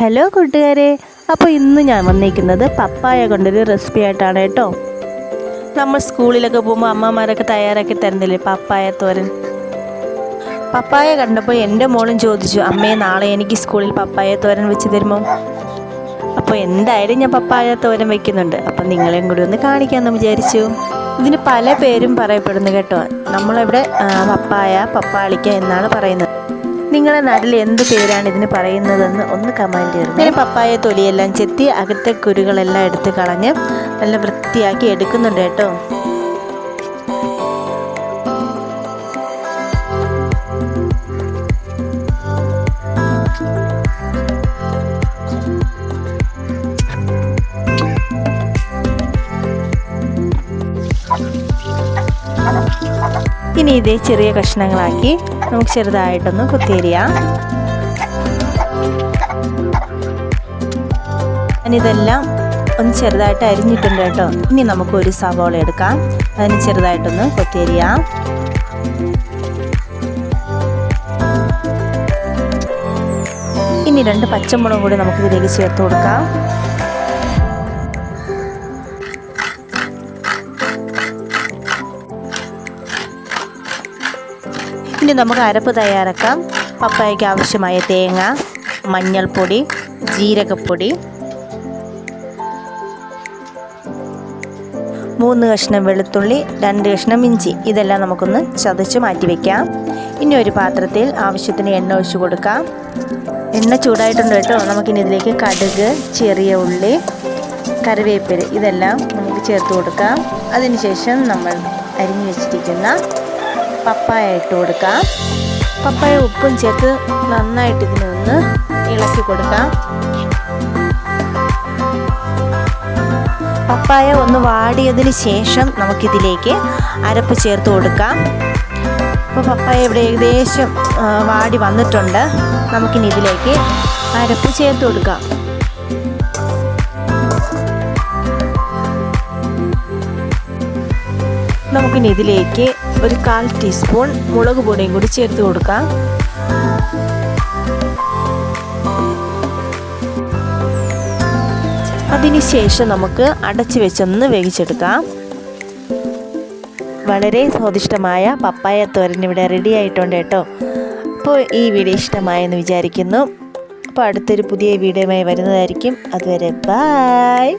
Hello കൂട്ടുകാരെ അപ്പോൾ ഇന്ന് ഞാൻ വന്നിരിക്കുന്നത് പപ്പായ കൊണ്ടൊരു റെസിപ്പി ആയിട്ടാണ് കേട്ടോ. നമ്മൾ സ്കൂളിലൊക്കെ പോകുമ്പോൾ അമ്മമാരൊക്കെ തയ്യാറാക്കി തരുന്നില്ലേ പപ്പായ തോരൻ? പപ്പായ കണ്ടപ്പോൾ എന്റെ മോളും ചോദിച്ചു അമ്മയെ നാളെ എനിക്ക് സ്കൂളിൽ പപ്പായ തോരൻ വെച്ച് തരുമോ? അപ്പോൾ എന്തായാലും ഞാൻ പപ്പായ തോരൻ വെക്കുന്നുണ്ട്. അപ്പം നിങ്ങളെയും കൂടി ഒന്ന് കാണിക്കാമെന്ന് വിചാരിച്ചു. ഇതിന് പല പേരും പറയപ്പെടുന്നു കേട്ടോ. നമ്മളിവിടെ പപ്പായ പപ്പാളിക്ക എന്നാണ് പറയുന്നത്. നിങ്ങളുടെ നാട്ടിൽ എന്ത് പേരാണ് ഇതിന് പറയുന്നതെന്ന് ഒന്ന് കമന്റ് ചെയ്യണം. പിന്നെ പപ്പായ തൊലിയെല്ലാം ചെത്തി അകത്തെ കുരുകളെല്ലാം എടുത്ത് കളഞ്ഞ് നല്ല വൃത്തിയാക്കി എടുക്കുന്നുണ്ട് കേട്ടോ. ഇനി ഇതേ ചെറിയ കഷ്ണങ്ങളാക്കി നമുക്ക് ചെറുതായിട്ടൊന്ന് കുത്തിരിയാം. ഇതെല്ലാം ഒന്ന് ചെറുതായിട്ട് അരിഞ്ഞിട്ടുണ്ട് കേട്ടോ. ഇനി നമുക്ക് ഒരു സവോള എടുക്കാം. അതിന് ചെറുതായിട്ടൊന്ന് കൊത്തിരിയാം. ഇനി രണ്ട് പച്ചമുളകും കൂടി നമുക്ക് ഇതിലേക്ക് ചേർത്ത് കൊടുക്കാം. ഇനി നമുക്ക് അരപ്പ് തയ്യാറാക്കാം. പപ്പായയ്ക്ക് ആവശ്യമായ തേങ്ങ മഞ്ഞൾപ്പൊടി ജീരകപ്പൊടി. മൂന്ന് കഷ്ണം വെളുത്തുള്ളി രണ്ട് കഷ്ണം ഇഞ്ചി. ഇതെല്ലാം നമുക്കൊന്ന് ചതച്ച് മാറ്റി വയ്ക്കാം ഇനി ഒരു പാത്രത്തിൽ ആവശ്യത്തിന് എണ്ണ ഒഴിച്ചു കൊടുക്കാം. എണ്ണ ചൂടായിട്ടുണ്ട് കേട്ടോ. നമുക്കിനി ഇതിലേക്ക് കടുക് ചെറിയ ഉള്ളി കറിവേപ്പില ഇതെല്ലാം നമുക്ക് ചേർത്ത് കൊടുക്കാം. അതിനുശേഷം നമ്മൾ അരിഞ്ഞു വെച്ചിരിക്കുന്ന പപ്പായ ഇട്ട് കൊടുക്കാം. പപ്പായ ഉപ്പും ചേർത്ത് നന്നായിട്ട് ഇതിനൊന്ന് ഇളക്കി കൊടുക്കാം. പപ്പായ ഒന്ന് വാടിയതിന് ശേഷം നമുക്കിതിലേക്ക് അരപ്പ് ചേർത്ത് കൊടുക്കാം. അപ്പോൾ പപ്പായ ഇവിടെ ഏകദേശം വാടി വന്നിട്ടുണ്ട്. നമുക്കിനി ഇതിലേക്ക് അരപ്പ് ചേർത്ത് കൊടുക്കാം. നമുക്കിനി ഇതിലേക്ക് ഒരു കാൽ ടീസ്പൂൺ മുളക് പൊടിയും കൂടി ചേർത്ത് കൊടുക്കാം. അതിനുശേഷം നമുക്ക് അടച്ചു വെച്ചൊന്ന് വേവിച്ചെടുക്കാം. വളരെ സ്വാദിഷ്ടമായ പപ്പായ തോരൻ ഇവിടെ റെഡി ആയിട്ടുണ്ട് കേട്ടോ. അപ്പോൾ ഈ വീഡിയോ ഇഷ്ടമായെന്ന് വിചാരിക്കുന്നു. അപ്പോൾ അടുത്തൊരു പുതിയ വീഡിയോയുമായി വരുന്നതായിരിക്കും. അതുവരെ ബായ്